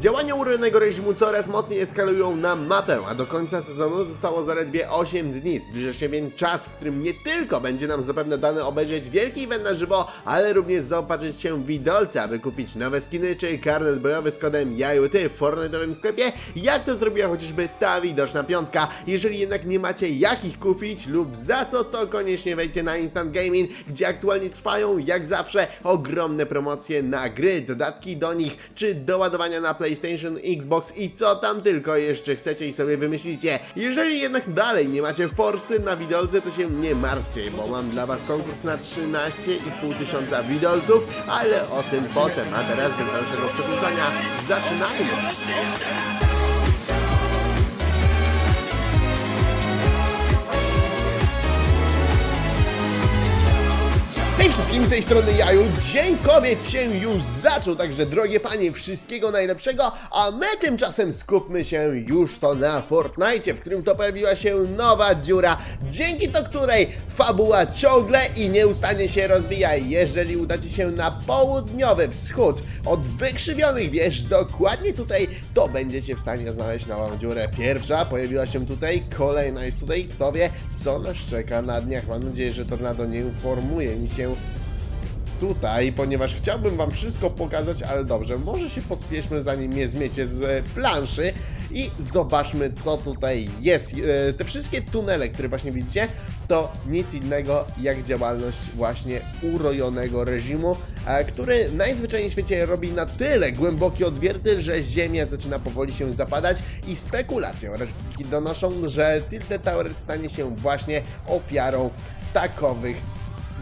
Działania urojonego reżimu coraz mocniej eskalują na mapę, a do końca sezonu zostało zaledwie 8 dni. Zbliża się więc czas, w którym nie tylko będzie nam zapewne dane obejrzeć wielki event na żywo, ale również zaopatrzyć się w widolce, aby kupić nowe skiny czy karnet bojowy z kodem JAJUTY w Fortnite'owym sklepie, jak to zrobiła chociażby ta widoczna piątka. Jeżeli jednak nie macie jak ich kupić lub za co, to koniecznie wejdźcie na Instant Gaming, gdzie aktualnie trwają, jak zawsze, ogromne promocje na gry, dodatki do nich, czy doładowania na PlayStation, Xbox i co tam tylko jeszcze chcecie i sobie wymyślicie. Jeżeli jednak dalej nie macie forsy na widolce, to się nie martwcie, bo mam dla was konkurs na 13,5 tysiąca widolców, ale o tym potem, a teraz bez dalszego przedłużania, zaczynajmy! Wszystkim, z tej strony Jaju, Dzień Kobiet się już zaczął, także drogie panie, wszystkiego najlepszego, a my tymczasem skupmy się już to na Fortnite, w którym to pojawiła się nowa dziura, dzięki to której fabuła ciągle i nieustannie się rozwija. Jeżeli udacie się na południowy wschód od wykrzywionych wież, dokładnie tutaj, to będziecie w stanie znaleźć nową dziurę. Pierwsza pojawiła się tutaj, kolejna jest tutaj, kto wie, co nas czeka na dniach. Mam nadzieję, że Tornado nie informuje mi się tutaj, ponieważ chciałbym wam wszystko pokazać, ale dobrze, może się pospieszmy zanim mnie zmiecie z planszy i zobaczmy co tutaj jest. E, Te wszystkie tunele, które właśnie widzicie, to nic innego jak działalność właśnie urojonego reżimu, e, który najzwyczajniej w świecie robi na tyle głębokie odwierty, że ziemia zaczyna powoli się zapadać i spekulacje oraz donoszą, że Tilted Tower stanie się właśnie ofiarą takowych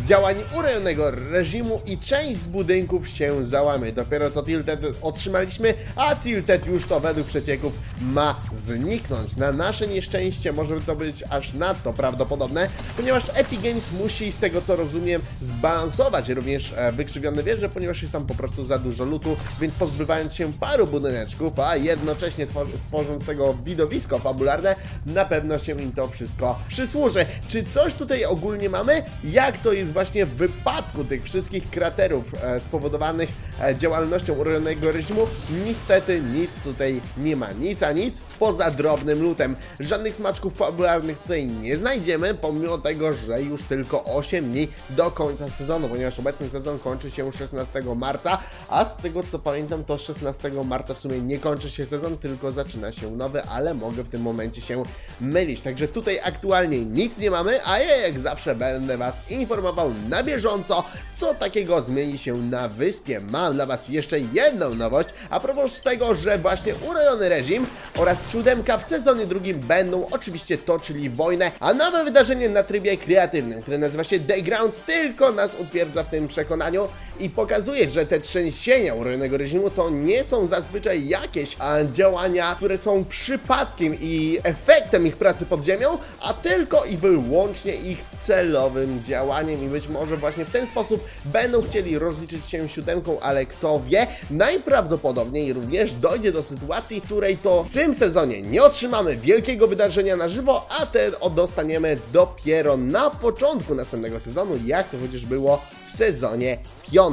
działań urojonego reżimu i część z budynków się załamie. Dopiero co Tilted otrzymaliśmy, a Tilted już to według przecieków ma zniknąć. Na nasze nieszczęście może to być aż nadto prawdopodobne, ponieważ Epic Games musi z tego co rozumiem zbalansować również e, wykrzywione wieże, ponieważ jest tam po prostu za dużo lutu, więc pozbywając się paru budyneczków, a jednocześnie twor- tworząc tego widowisko fabularne, na pewno się im to wszystko przysłuży. Czy coś tutaj ogólnie mamy? Jak to jest właśnie w wypadku tych wszystkich kraterów e, spowodowanych e, działalnością urojonego reżimu? Niestety nic tutaj nie ma. Nic a nic poza drobnym lutem. Żadnych smaczków fabularnych tutaj nie znajdziemy, pomimo tego, że już tylko 8 dni do końca sezonu, ponieważ obecny sezon kończy się 16 marca, a z tego co pamiętam, to 16 marca w sumie nie kończy się sezon, tylko zaczyna się nowy, ale mogę w tym momencie się mylić. Także tutaj aktualnie nic nie mamy, a ja jak zawsze będę Was informował na bieżąco, co takiego zmieni się na wyspie. Mam dla Was jeszcze jedną nowość, a propos tego, że właśnie urojony reżim oraz siódemka w sezonie drugim będą oczywiście toczyli wojnę, a nowe wydarzenie na trybie kreatywnym, które nazywa się The Grounds, tylko nas utwierdza w tym przekonaniu i pokazuje, że te trzęsienia urojonego reżimu to nie są zazwyczaj jakieś działania, które są przypadkiem i efektem ich pracy pod ziemią, a tylko i wyłącznie ich celowym działaniem. I być może właśnie w ten sposób będą chcieli rozliczyć się siódemką, ale kto wie, najprawdopodobniej również dojdzie do sytuacji, której to w tym sezonie nie otrzymamy wielkiego wydarzenia na żywo, a te dostaniemy dopiero na początku następnego sezonu, jak to chociaż było w sezonie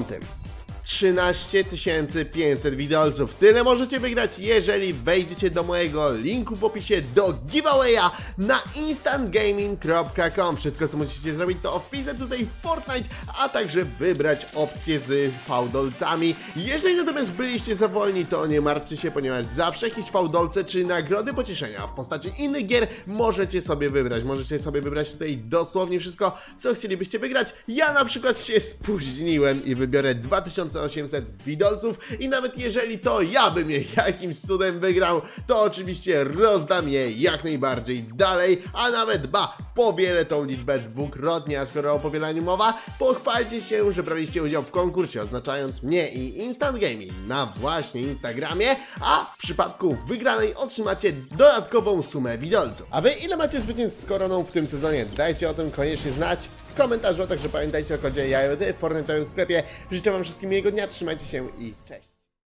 tamtym. 13 500 widelców. Tyle możecie wygrać, jeżeli wejdziecie do mojego linku w opisie do giveawaya na instantgaming.com. Wszystko co musicie zrobić to wpisać tutaj Fortnite, a także wybrać opcję z fałdolcami. Jeżeli natomiast byliście za wolni, to nie martwcie się, ponieważ zawsze jakieś fałdolce czy nagrody pocieszenia w postaci innych gier możecie sobie wybrać. Możecie sobie wybrać tutaj dosłownie wszystko, co chcielibyście wygrać. Ja na przykład się spóźniłem i wybiorę 2800 widolców i nawet jeżeli to ja bym je jakimś cudem wygrał, to oczywiście rozdam je jak najbardziej dalej, a nawet ba, powielę tą liczbę dwukrotnie, a skoro o powielaniu mowa, pochwalcie się, że braliście udział w konkursie, oznaczając mnie i Instant Gaming na właśnie Instagramie, a w przypadku wygranej otrzymacie dodatkową sumę widolców. A wy ile macie zwycięstw z koroną w tym sezonie? Dajcie o tym koniecznie znać w komentarzu, a także pamiętajcie o kodzie JAJOD w Fortnite'owym sklepie. Życzę wam wszystkim miłego dnia, trzymajcie się i cześć!